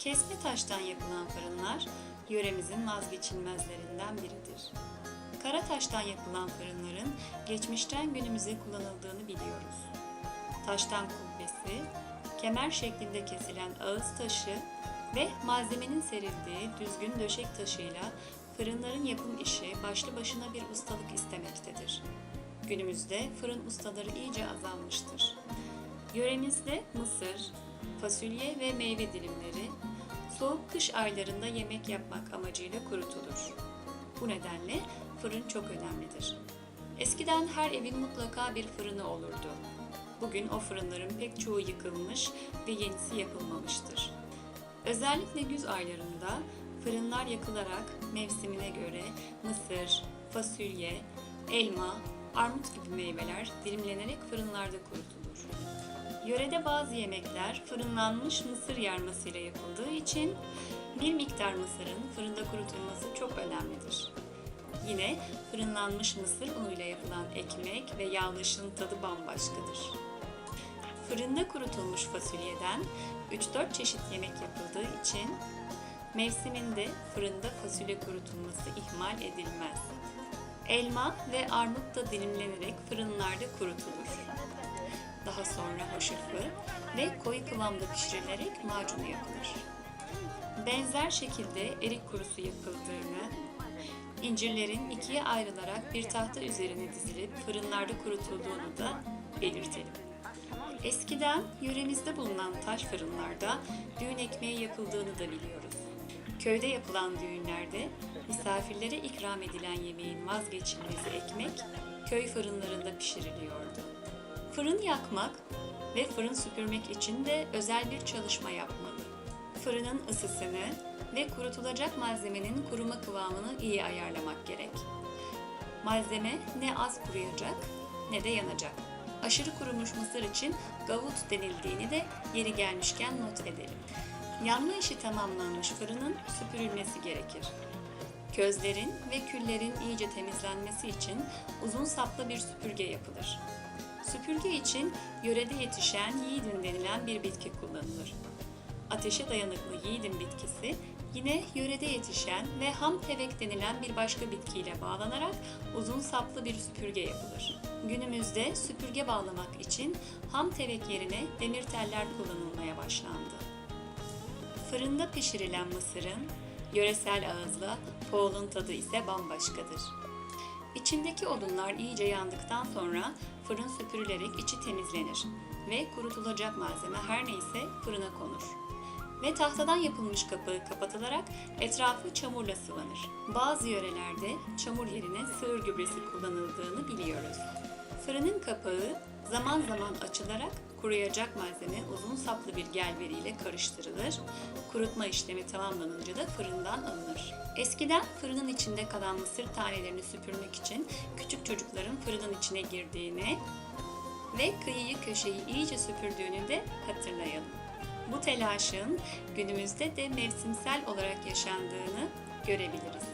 Kesme taştan yapılan fırınlar yöremizin vazgeçilmezlerinden biridir. Kara taştan yapılan fırınların geçmişten günümüze kullanıldığını biliyoruz. Taştan kubbesi, kemer şeklinde kesilen ağız taşı ve malzemenin serildiği düzgün döşek taşıyla fırınların yapım işi başlı başına bir ustalık istemektedir. Günümüzde fırın ustaları iyice azalmıştır. Yöremizde mısır, fasulye ve meyve dilimleri soğuk kış aylarında yemek yapmak amacıyla kurutulur. Bu nedenle fırın çok önemlidir. Eskiden her evin mutlaka bir fırını olurdu. Bugün o fırınların pek çoğu yıkılmış ve yenisi yapılmamıştır. Özellikle güz aylarında fırınlar yakılarak mevsimine göre mısır, fasulye, elma, armut gibi meyveler dilimlenerek fırınlarda kurutulur. Yörede bazı yemekler fırınlanmış mısır yarmasıyla yapıldığı için bir miktar mısırın fırında kurutulması çok önemlidir. Yine fırınlanmış mısır unuyla yapılan ekmek ve yağlaşın tadı bambaşkadır. Fırında kurutulmuş fasulyeden 3-4 çeşit yemek yapıldığı için mevsiminde fırında fasulye kurutulması ihmal edilmez. Elma ve armut da dilimlenerek fırınlarda kurutulur. Daha sonra hoşafı ve koyu kıvamda pişirilerek macunu yapılır. Benzer şekilde erik kurusu yapıldığını, incirlerin ikiye ayrılarak bir tahta üzerine dizilip fırınlarda kurutulduğunu da belirtelim. Eskiden yöremizde bulunan taş fırınlarda düğün ekmeği yapıldığını da biliyoruz. Köyde yapılan düğünlerde misafirlere ikram edilen yemeğin vazgeçilmezi ekmek köy fırınlarında pişiriliyordu. Fırın yakmak ve fırın süpürmek için de özel bir çalışma yapmalı. Fırının ısısını ve kurutulacak malzemenin kuruma kıvamını iyi ayarlamak gerek. Malzeme ne az kuruyacak ne de yanacak. Aşırı kurumuş mısır için gavut denildiğini de yeri gelmişken not edelim. Yanma işi tamamlanmış fırının süpürülmesi gerekir. Közlerin ve küllerin iyice temizlenmesi için uzun saplı bir süpürge yapılır. Süpürge için yörede yetişen yiğidin denilen bir bitki kullanılır. Ateşe dayanıklı yiğidin bitkisi yine yörede yetişen ve ham tevek denilen bir başka bitkiyle bağlanarak uzun saplı bir süpürge yapılır. Günümüzde süpürge bağlamak için ham tevek yerine demir teller kullanılmaya başlandı. Fırında pişirilen mısırın yöresel ağızla poğulun tadı ise bambaşkadır. İçindeki odunlar iyice yandıktan sonra fırın süpürülerek içi temizlenir ve kurutulacak malzeme her neyse fırına konur. Ve tahtadan yapılmış kapağı kapatılarak etrafı çamurla sıvanır. Bazı yörelerde çamur yerine sığır gübresi kullanıldığını biliyoruz. Fırının kapağı zaman zaman açılarak kuruyacak malzeme uzun saplı bir gelveriyle karıştırılır. Kurutma işlemi tamamlanınca da fırından alınır. Eskiden fırının içinde kalan mısır tanelerini süpürmek için küçük çocukların fırının içine girdiğini ve kıyıyı köşeyi iyice süpürdüğünü de hatırlayalım. Bu telaşın günümüzde de mevsimsel olarak yaşandığını görebiliriz.